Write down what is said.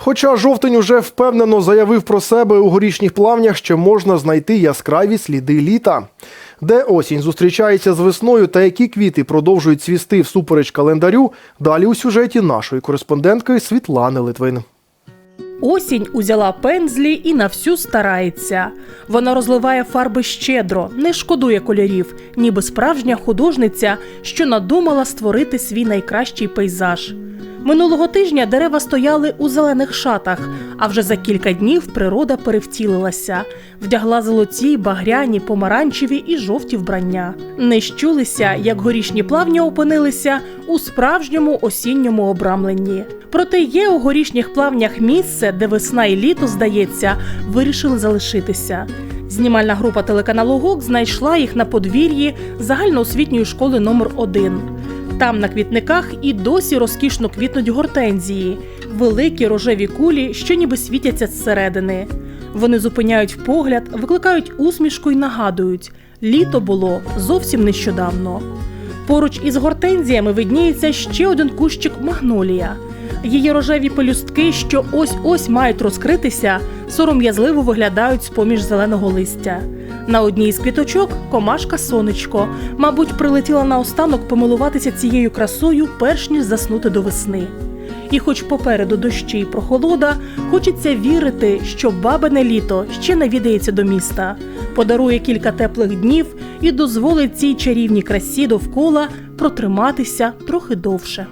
Хоча жовтень уже впевнено заявив про себе у горішніх плавнях, ще можна знайти яскраві сліди літа. Де осінь зустрічається з весною та які квіти продовжують цвісти всупереч календарю, далі у сюжеті нашої кореспондентки Світлани Литвин. Осінь узяла пензлі і на всю старається. Вона розливає фарби щедро, не шкодує кольорів, ніби справжня художниця, що надумала створити свій найкращий пейзаж. Минулого тижня дерева стояли у зелених шатах, а вже за кілька днів природа перевтілилася, вдягла золоті, багряні, помаранчеві і жовті вбрання. Не щулися, як горішні плавні опинилися у справжньому осінньому обрамленні. Проте є у горішніх плавнях місце, де весна і літо, здається, вирішили залишитися. Знімальна група телеканалу ГОК знайшла їх на подвір'ї загальноосвітньої школи номер 1 Там на квітниках і досі розкішно квітнуть гортензії, великі рожеві кулі, що ніби світяться зсередини. Вони зупиняють погляд, викликають усмішку і нагадують: літо було зовсім нещодавно. Поруч із гортензіями видніється ще один кущик магнолія. Її рожеві пелюстки, що ось-ось мають розкритися, сором'язливо виглядають з-поміж зеленого листя. На одній із квіточок комашка сонечко, мабуть, прилетіла наостанок помилуватися цією красою, перш ніж заснути до весни. І хоч попереду дощі й прохолода, хочеться вірити, що бабине літо ще навідається до міста, подарує кілька теплих днів і дозволить цій чарівній красі довкола протриматися трохи довше.